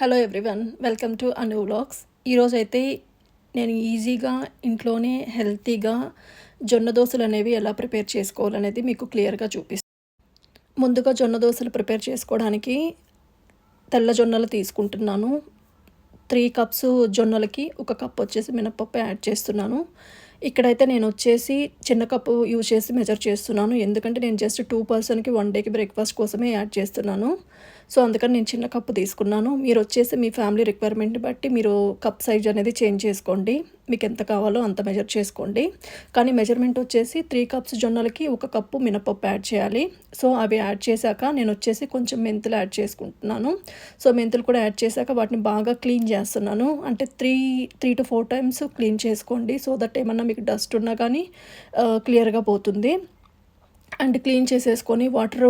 Hello everyone welcome to Anu vlogs ఈరోజు అయితే నేను ఈజీగా ఇంట్లోనే హెల్తీగా జొన్న దోశలు అనేవి ఎలా ప్రిపేర్ చేసుకోవాలనేది మీకు క్లియర్గా చూపిస్తాను ముందుగా జొన్న దోశలు ప్రిపేర్ చేసుకోవడానికి తెల్ల జొన్నలు తీసుకుంటున్నాను. త్రీ కప్స్ జొన్నలకి ఒక కప్ వచ్చేసి మినపప్పు యాడ్ చేస్తున్నాను. ఇక్కడైతే నేను వచ్చేసి చిన్న కప్పు యూజ్ చేసి మెజర్ చేస్తున్నాను. ఎందుకంటే నేను జస్ట్ టూ పర్సన్కి వన్ డేకి బ్రేక్ఫాస్ట్ కోసమే యాడ్ చేస్తున్నాను. సో అందుకని నేను చిన్న కప్పు తీసుకున్నాను. మీరు వచ్చేసి మీ ఫ్యామిలీ రిక్వైర్మెంట్ని బట్టి మీరు కప్ సైజ్ అనేది చేంజ్ చేసుకోండి. మీకు ఎంత కావాలో అంత మెజర్ చేసుకోండి. కానీ మెజర్మెంట్ వచ్చేసి త్రీ కప్స్ జొన్నలకి ఒక కప్పు మినపప్పు యాడ్ చేయాలి. సో అవి యాడ్ చేశాక నేను వచ్చేసి కొంచెం మెంతులు యాడ్ చేసుకుంటున్నాను. సో మెంతులు కూడా యాడ్ చేశాక వాటిని బాగా క్లీన్ చేస్తున్నాను. అంటే three three to four times clean చేసుకోండి. సో దట్ ఏమన్నా మీకు డస్ట్ ఉన్నా కానీ uh, క్లియర్గా పోతుంది. అండ్ క్లీన్ చేసేసుకొని వాటర్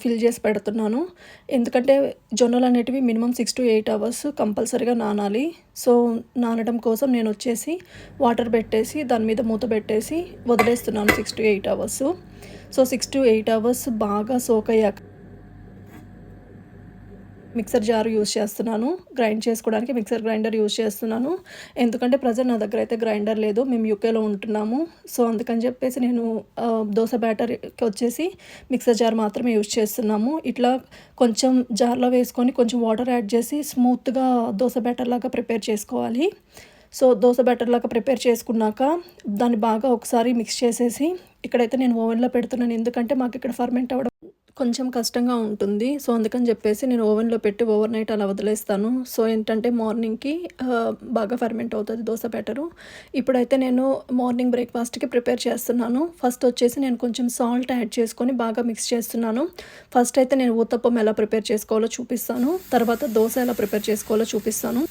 ఫిల్ చేసి పెడుతున్నాను. ఎందుకంటే జొన్నలు అనేటివి minimum six to eight hours కంపల్సరీగా నానాలి. సో నానడం కోసం నేను వచ్చేసి వాటర్ పెట్టేసి దాని మీద మూత పెట్టేసి వదిలేస్తున్నాను six to eight hours. So six to eight hours బాగా సోక్ అయ్యాక మిక్సర్ జార్ యూస్ చేస్తున్నాను. గ్రైండ్ చేసుకోవడానికి మిక్సర్ గ్రైండర్ యూస్ చేస్తున్నాను. ఎందుకంటే ప్రజెంట్ నా దగ్గర అయితే గ్రైండర్ లేదు. మేము యూకేలో ఉంటున్నాము. సో అందుకని చెప్పేసి నేను దోశ బ్యాటర్కి వచ్చేసి మిక్సర్ జార్ మాత్రమే యూస్ చేస్తున్నాము. ఇట్లా కొంచెం జార్లో వేసుకొని కొంచెం వాటర్ యాడ్ చేసి స్మూత్గా దోశ బ్యాటర్ లాగా ప్రిపేర్ చేసుకోవాలి. సో దోశ బ్యాటర్ లాగా ప్రిపేర్ చేసుకున్నాక దాన్ని బాగా ఒకసారి మిక్స్ చేసేసి ఇక్కడైతే నేను ఓవెన్లో పెడుతున్నాను. ఎందుకంటే మాకు ఇక్కడ ఫర్మెంట్ అవ్వడం కొంచెం కష్టంగా ఉంటుంది. సో అందుకని చెప్పేసి నేను ఓవెన్లో పెట్టి ఓవర్ నైట్ అలా వదిలేస్తాను. సో ఏంటంటే మార్నింగ్కి బాగా ఫర్మెంట్ అవుతుంది దోశ బ్యాటరు. ఇప్పుడైతే నేను మార్నింగ్ బ్రేక్ఫాస్ట్కి ప్రిపేర్ చేస్తున్నాను. ఫస్ట్ వచ్చేసి నేను కొంచెం సాల్ట్ యాడ్ చేసుకొని బాగా మిక్స్ చేస్తున్నాను. ఫస్ట్ అయితే నేను ఊతప్పం ఎలా ప్రిపేర్ చేసుకోవాలో చూపిస్తాను. తర్వాత దోశ ఎలా ప్రిపేర్ చేసుకోవాలో చూపిస్తాను.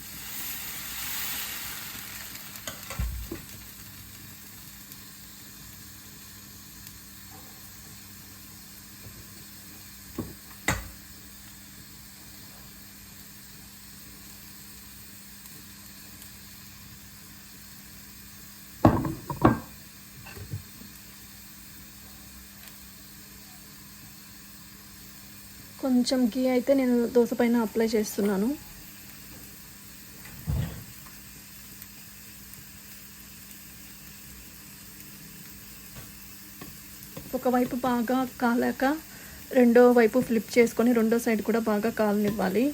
కొంచెం గీ అయితే నేను దోశ పైన అప్లై చేస్తున్నాను. ఒకవైపు బాగా కాలాక రెండో వైపు ఫ్లిప్ చేసుకొని రెండో సైడ్ కూడా బాగా కాలనివ్వాలి.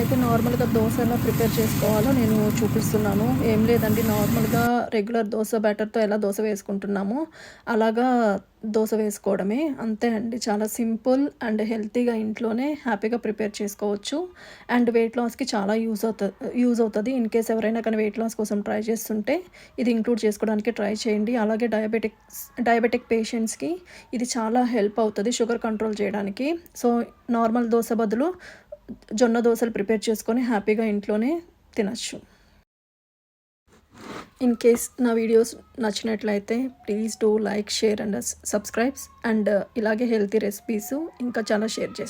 అయితే నార్మల్గా దోశ ఎలా ప్రిపేర్ చేసుకోవాలో నేను చూపిస్తున్నాను. ఏం లేదండి నార్మల్గా రెగ్యులర్ దోశ బ్యాటర్తో ఎలా దోశ వేసుకుంటున్నామో అలాగా దోశ వేసుకోవడమే. అంతే అండి చాలా సింపుల్ అండ్ హెల్తీగా ఇంట్లోనే హ్యాపీగా ప్రిపేర్ చేసుకోవచ్చు. అండ్ వెయిట్ లాస్కి చాలా యూజ్ అవుతుంది యూజ్ అవుతుంది. ఇన్ కేస్ ఎవరైనా కానీ వెయిట్ లాస్ కోసం ట్రై చేస్తుంటే ఇది ఇంక్లూడ్ చేసుకోవడానికి ట్రై చేయండి. అలాగే డయాబెటిక్స్ డయాబెటిక్ పేషెంట్స్కి ఇది చాలా హెల్ప్ అవుతుంది షుగర్ కంట్రోల్ చేయడానికి. సో నార్మల్ దోశ బదులు జొన్న దోశలు ప్రిపేర్ చేసుకొని హ్యాపీగా ఇంట్లోనే తినచ్చు. ఇన్ కేస్ నా వీడియోస్ నచ్చినట్లయితే please do like share and subscribes. And ఇలాగే హెల్తీ రెసిపీస్ ఇంకా చాలా షేర్ చేస్తాను